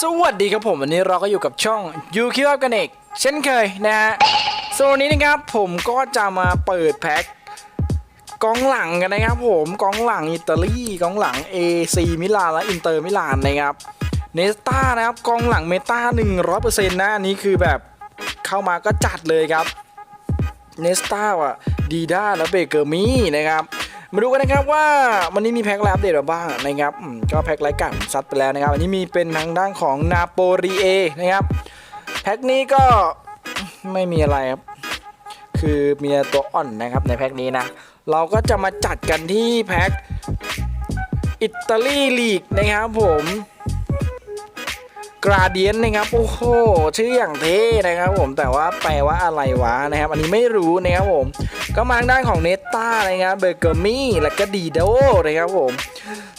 สวัสดีครับผมวันนี้เราก็อยู่กับช่องยูคิวอัพกันเอกเช่นเคยนะฮะโซนนี้นะครับผมก็จะมาเปิดแพ็คกองหลังกันนะครับผมกองหลังอิตาลีกองหลัง AC มิลานและอินเตอร์มิลานนะครับเนสตานะครับกองหลังเมตา100%นะอันนี้คือแบบเข้ามาก็จัดเลยครับเนสตาอะดีด้าและเบเกอร์มี่นะครับ มาดูกันนะครับว่าวันนี้มีแพ็คอะไรอัปเดตบ้างนะครับก็แพ็คไร้กันซัดไปแล้วนะครับอันนี้มีเป็นทางด้านของนาโปลีเอนะครับแพ็คนี้ก็ไม่มีอะไรครับคือมีตัวอ่อนนะครับในแพ็คนี้นะเราก็จะมาจัดกันที่แพ็คอิตาลีลีกนะครับผม กราเดียนนะครับโอ้โหชื่ออย่างเท่นะครับผมแต่ว่าแปลว่าอะไรวะนะครับ อันนี้ไม่รู้นะครับผม ก็มาทางด้านของเนต้านะครับเบเกอร์มี่และก็ดีโดนะครับผม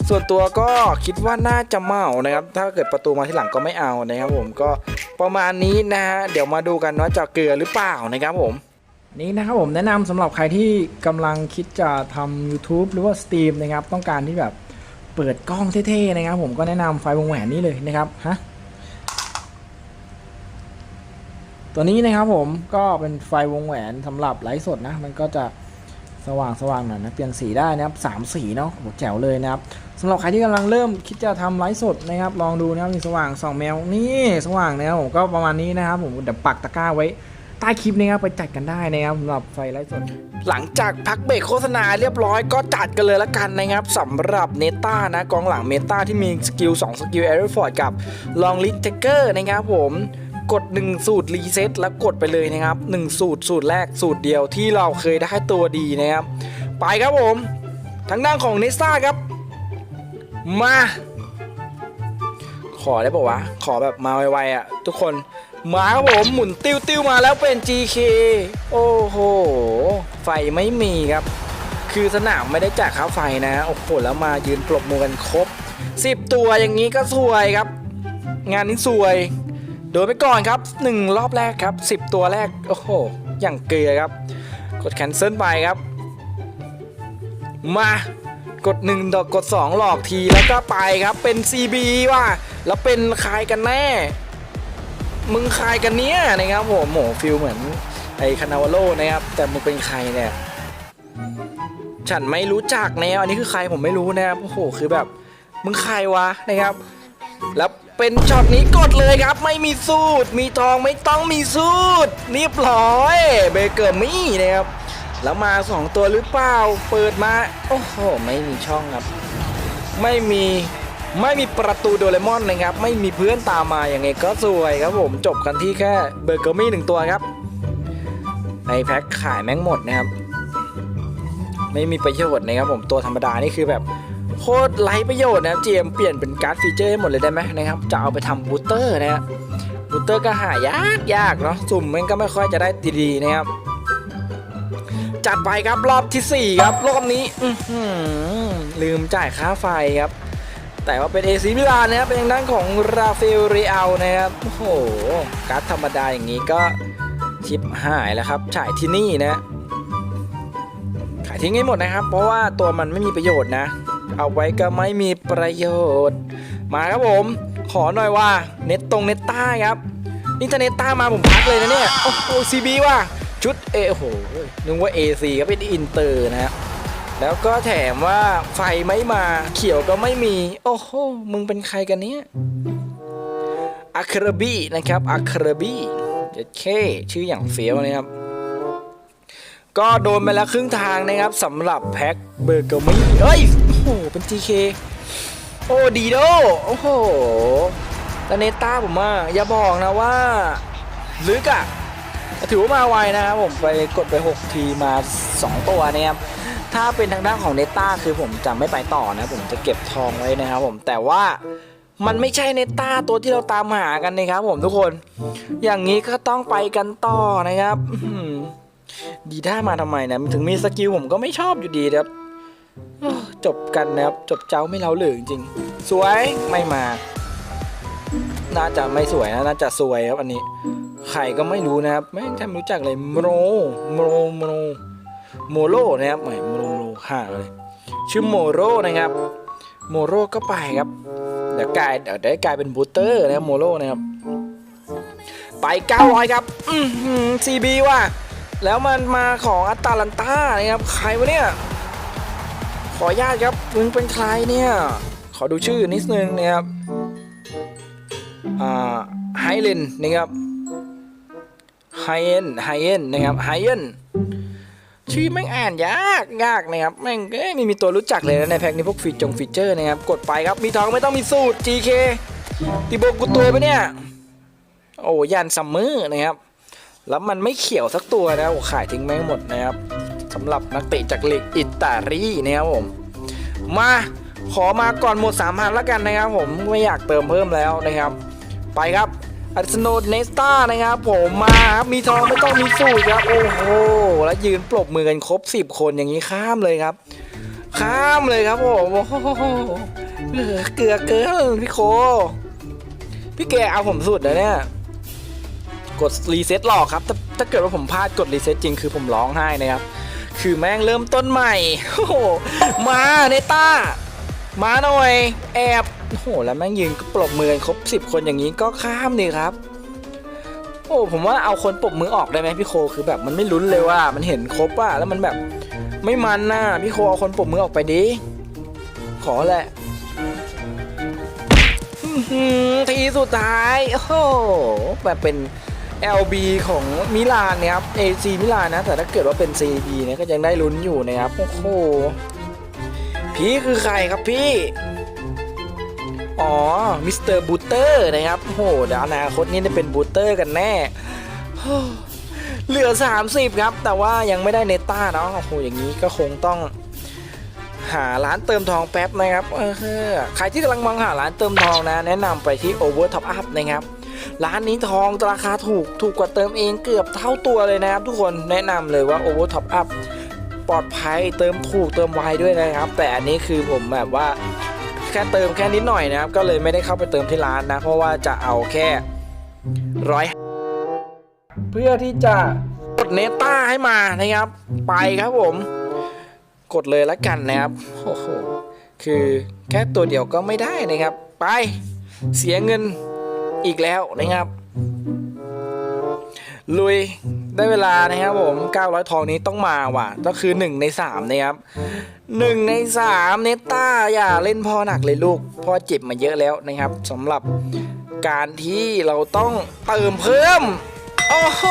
ส่วนตัวก็คิดว่าน่าจะเมานะครับ ถ้าเกิดประตูมาที่หลังก็ไม่เอานะครับผมก็ประมาณนี้นะฮะเดี๋ยวมาดูกันว่าจะเกลือหรือเปล่านะครับผมนี่นะครับผมแนะนำสำหรับใครที่กำลังคิดจะทำ YouTube หรือว่าสตรีมนะครับ ต้องการที่แบบเปิดกล้องเท่ๆนะครับ ผมก็แนะนำไฟวงแหวนนี้เลยนะครับฮะ ตัวนี้นะครับผมก็เป็นไฟวงแหวนสำหรับไลฟ์สดนะ มันก็จะสว่างสว่างหน่อยนะเปลี่ยนสีได้นะครับสามสีเนาะโหแจ๋วเลยนะครับสำหรับใครที่กำลังเริ่มคิดจะทำไลฟ์สดนะครับ ลองดูนะครับมีสว่างสองแมวนี่สว่างนะครับผมก็ประมาณนี้นะครับผมเดี๋ยวปักตะกร้าไว้ใต้คลิปนะครับไปจัดกันได้นะครับสำหรับไฟไลฟ์สด หลังจากพักเบรกโฆษณาเรียบร้อยก็จัดกันเลยละกันนะครับสำหรับเนต้านะกองหลังเมตาที่มีสกิล2สกิลแอร์ฟอร์ดกับลองลิทเทเกอร์นะครับผม กด 1 สูตรรีเซ็ตแล้วกดไปเลยนะครับ 1 สูตรสูตรแรกสูตรเดียวที่เราเคยได้ตัวดีนะครับ ไปครับผม ทางด้านของเนซ่าครับ มา ขอได้ป่าวะ ขอแบบมาไวๆอะ ทุกคนมาครับผมหมุนติ้วติ้วๆมาแล้วเป็น GK โอ้โห ไฟไม่มีครับ คือสนามไม่ได้จายค่าไฟนะโอ้โหแล้วมายืนปรบมือกันครบ 10 ตัวอย่างนี้ก็สวยครับ งานนี้สวย โดนไปก่อนครับ 1 รอบแรกครับ 10 ตัวแรก โอ้โห อย่างเกลือครับ กดแคนเซิลไปครับ มากด 1 ดอกกด 2 หลอกทีแล้วก็ไปครับเป็น CB ว่ะแล้วเป็นใครกันแน่ มึงใครกันเนี้ยนะครับผมโหฟิลเหมือนไอคานาวาโลนะครับ แต่มึงเป็นใครเนี่ยฉันไม่รู้จักแนวอันนี้คือใครผมไม่รู้นะครับโอ้โหคือแบบมึงใครวะนะครับ แล้ว เป็นช็อตนี้กดเลยครับ ไม่มีสูตร มีทองไม่ต้องมีสูตรเรียบร้อยเบเกอร์มี่นะครับแล้วมา 2 ตัวหรือเปล่า เปิดมา โอ้โห ไม่มีช่องครับ ไม่มีไม่มีประตูโดเรมอนนะครับ ไม่มีเพื่อนตามมาอย่างไงก็สวยครับผมจบกันที่แค่เบอร์เกอร์มี่หนึ่งตัวครับ ในแพ็คขายแม่งหมดนะครับ ไม่มีประโยชน์นะครับผมตัวธรรมดานี่คือแบบ โคตรไร้ประโยชน์นะครับเจมเปลี่ยนเป็นการ์ดฟีเจอร์ให้หมดเลยได้ไหมนะครับ จะเอาไปทำบูสเตอร์นะฮะบูสเตอร์ก็หายากยากเนาะสุ่มมันก็ไม่ค่อยจะได้ดีๆนะครับ จัดไปครับรอบทีสี่4 ครับรอบนี้อืลืมจ่ายค่าไฟครับ แต่ว่าเป็นเอซีมิลานนะครับเป็นทางด้านของราฟาเอลเรอัลนะครับโอ้โหการ์ดธรรมดาอย่างนี้ก็ชิปหายแล้วครับฉายที่นี่นะขายทิ้งให้หมดนะครับ เพราะว่าตัวมันไม่มีประโยชน์นะ เอาไว้ก็ไม่มีประโยชน์ มาครับผม ขอหน่อยว่าเน็ตตรงเน็ตใต้ครับ นี่ถ้าเน็ตใต้มาผมพักเลยนะเนี่ย โอ้โหซีบีว่ะชุดเอโอ้โหนึกว่า AC ก็เป็นอินเตอร์นะฮะแล้วก็แถมว่าไฟไม่มาเขียวก็ไม่มี โอ้โห มึงเป็นใครกันเนี้ยอะคราบีนะครับอะคราบีเจ็ดเคชื่ออย่างเฟี้ยวนะครับ ก็โดนไปแล้วครึ่งทางนะครับสำหรับแพ็คเบอร์เกอร์มี่เอ้ยโอ้โห เป็น GK โอ้ดีโดโอ้โหแตเนต้าผมว่าอย่าบอกนะว่าลึกอะถือว่ามาไวนะครับผมไปกดไป 6 ทีมา 2 ตัวนะครับถ้าเป็นทางด้านของเนต้าคือผมจะไม่ไปต่อนะผมจะเก็บทองไว้นะครับผมแต่ว่ามันไม่ใช่เนต้าตัวที่เราตามหากันนะครับผมทุกคน อย่างนี้ก็ต้องไปกันต่อนะครับดีด้ามาทำไมนะถึงมีสกิลผมก็ไม่ชอบอยู่ดีครับ จบกันนะครับ จบเจ้าไม่เล่าเหลือจริงๆสวยไม่มา น่าจะไม่สวยนะน่าจะสวยครับอันนี้ใครก็ไม่รู้นะครับแม่งจำรู้จักเลยโมโรโมโรโมโรโมโรนะครับไม่โมโรโมโรห่าเลยชื่อโมโรนะครับ โมโรก็ไปครับเดี๋ยวกลายเดี๋ยวได้กลายเป็นบูเตอร์นะครับโมโรนะครับ ไป900ครับอือหือซีบีว่ะแล้วมันมาของอัตตาลันตานะครับใครวะเนี่ย ออนุญาตครับมึงเป็นใครเนี่ย ขอดูชื่อนิดนึงนะครับอ่าไฮเลนนะครับไฮเอ็นไฮเอ็นนะครับไฮเอ็นชื่อแม่งอ่านยากยากนะครับแม่งเอ้ยไม่มีตัวรู้จักเลยนะในแพ็กนี้พวกฟีจงฟีเจอร์นะครับกดไปครับมีทองไม่ต้องมีสูตร GK ติโบกุตัวไปเนี่ยโอ้ยันซัมเมอร์นะครับแล้วมันไม่เขียวสักตัวนะโอ้ขายทิ้งไม่งหมดนะครับ สำหรับนักเตะจากลีกอิตาลีนะครับผม มาขอมาก่อนหมด3,000แล้วกันนะครับผมไม่อยากเติมเพิ่มแล้วนะครับ ไปครับอัสโนเนสตานะครับ ผมมาครับมีทองไม่ต้องมีสูตรครับ โอ้โหแล้วยืนปรบมือกันครบ 10 คนอย่างนี้ข้ามเลยครับ ข้ามเลยครับผมโอ้โหเออเกลือเกินพี่โค พี่แกเอาผมสุดนะเนี่ยกดรีเซ็ตหลอกครับถ้าถ้าเกิดว่าผมพลาดกดรีเซ็ตจริงคือผมร้องไห้นะครับ คือแม่งเริ่มต้นใหม่โอ้โหมาเนต้า มาหน่อย แอบโอ้โหแล้วแม่งยืนปรบมือกันครบสิบคนอย่างนี้ก็ข้ามนี่ครับ โอ้ผมว่าเอาคนปรบมือออกได้ไหมพี่โคคือแบบมันไม่ลุ้นเลยว่า มันเห็นครบว่าแล้วมันแบบไม่มันน่ะพี่โคเอาคนปรบมือออกไปดิขอแหละทีสุดท้าย โอ้แบบเป็น LB ของมิลานนะครับ AC มิลานนะ แต่ถ้าเกิดว่าเป็น CB เนี่ยก็ยังได้ลุ้นอยู่นะครับ โอ้โห พี่คือใครครับพี่ อ๋อ มิสเตอร์บูเตอร์นะครับ โอ้โหเดี๋ยวอนาคตนี้จะเป็นบูเตอร์กันแน่ เหลือ 30 ครับ แต่ว่ายังไม่ได้เนต้าเนาะ โอ้โห อย่างนี้ก็คงต้องหาร้านเติมทองแป๊บนะครับ เออ ใครที่กำลังมองหาร้านเติมทองนะ แนะนำไปที่ Over Top Up นะครับ ร้านนี้ทองราคาถูกถูกกว่าเติมเองเกือบเท่าตัวเลยนะครับทุกคนแนะนำเลยว่า Over Top Up ปลอดภัยเติมถูกเติมไวด้วยนะครับ แต่อันนี้คือผมแบบว่าแค่เติมแค่นิดหน่อยนะครับ ก็เลยไม่ได้เข้าไปเติมที่ร้านนะ เพราะว่าจะเอาแค่ร้อยเพื่อที่จะกดเนต้าให้มานะครับ ไปครับผม กดเลยละกันนะครับโอ้โหคือแค่ตัวเดียวก็ไม่ได้นะครับ ไปเสียเงิน อีกแล้วนะครับ ลุยได้เวลานะครับผม 900 ทองนี้ต้องมาว่ะ ก็คือ 1 ใน 3 นะครับ 1 ใน 3 เนต้าอย่าเล่นพ่อหนักเลยลูก พ่อเจ็บมาเยอะแล้วนะครับสำหรับการที่เราต้องเติมเพิ่ม โอ้โห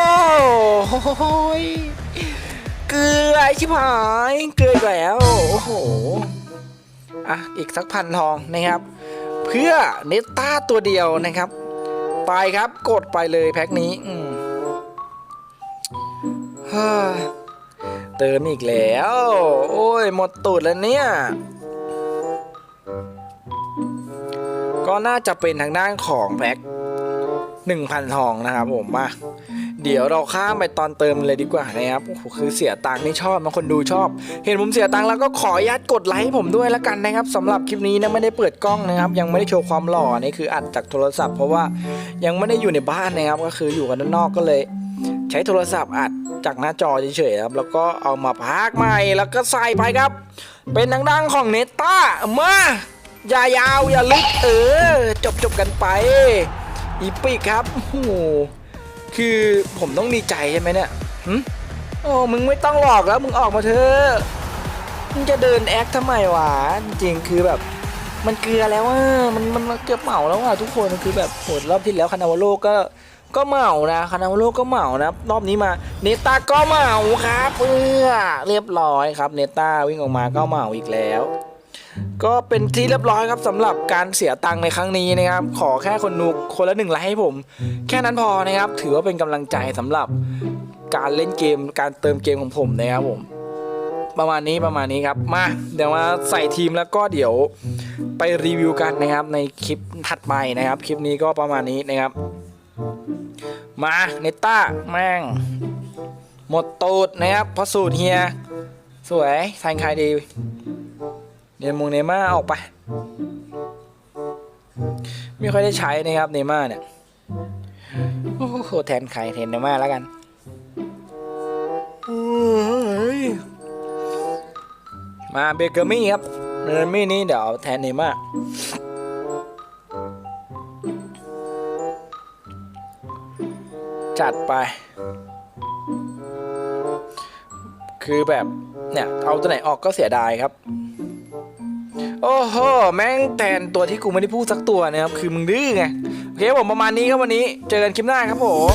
เกลือชิบหาย เกลือแล้ว โอ้โห อะ อีกสักพันทองนะครับ เพื่อเนต้าตัวเดียวนะครับ ไปครับกดไปเลยแพ็คนี้อืมฮ่าเติมอีกแล้ว โอ้ย หมดตูดแล้วเนี่ย ก็น่าจะเป็นทางด้านของแพ็ค1,000 ทองนะครับผมมา เดี๋ยวเราข้ามไปตอนเติมเลยดีกว่านะครับโอ้โหคือเสียตังค์นี่ชอบนะคนดูชอบ เห็นผมเสียตังค์แล้วก็ขออนุญาตกดไลค์ผมด้วยละกันนะครับสำหรับคลิปนี้นะไม่ได้เปิดกล้องนะครับ ยังไม่ได้โชว์ความหล่อนี่คืออัดจากโทรศัพท์ เพราะว่ายังไม่ได้อยู่ในบ้านนะครับ ก็คืออยู่กันด้านนอกก็เลย ใช้โทรศัพท์อัดจากหน้าจอเฉยๆครับ แล้วก็เอามาพากใหม่แล้วก็ใส่ไปครับ เป็นทางด้านของเนต้ามาอย่ายาวอย่าลึกเออ จบจบกันไปอีปิกครับโอ้โห คือผมต้องดีใจใช่ไหมเนี่ยหึโอ้มึงไม่ต้องหลอกแล้วมึงออกมาเถอะมึงจะเดินแอคทำไมวะจริงๆคือแบบ มันเกลือแล้วอะมันมันมันเกือบเหมาแล้วอะทุกคนคือแบบโหรอบที่แล้วคานาวโลก็ก็เหมานะคานาวโลก็เหมานะรอบนี้มาเนต้าก็เหมาครับเพื่อเรียบร้อยครับเนต้าวิ่งออกมาก็เหมาอีกแล้ว ก็เป็นที่เรียบร้อยครับสำหรับการเสียตังค์ในครั้งนี้นะครับ ขอแค่คนดูคนละหนึ่งไลค์ให้ผม แค่นั้นพอนะครับ ถือว่าเป็นกำลังใจสำหรับการเล่นเกมการเติมเกมของผมนะครับผม ประมาณนี้ประมาณนี้ครับมาเดี๋ยวมาใส่ทีมแล้วก็เดี๋ยวไปรีวิวกันนะครับ ในคลิปถัดไปนะครับ คลิปนี้ก็ประมาณนี้นะครับ มาเนต้าแม่ง หมดตูดนะครับพราะสูตรเฮีย สวยแทงใครดี เนมงเนม่าออกไป ไม่ค่อยได้ใช้นะครับเนม่าเนี่ยโอ้โหแทนใครแทนเนม่าแล้วกันเฮ้ยมาเบเกอร์มี่ครับเบเกอร์มี่นี้เดี๋ยวเอาแทนเนม่าจัดไป คือแบบเนี่ยเอาตัวไหนออกก็เสียดายครับ โอ้โห แม่งแทนตัวที่กูไม่ได้พูดสักตัวนะครับ คือมึงดื้อไง โอเคผมประมาณนี้ครับวันนี้ เจอกันคลิปหน้าครับผม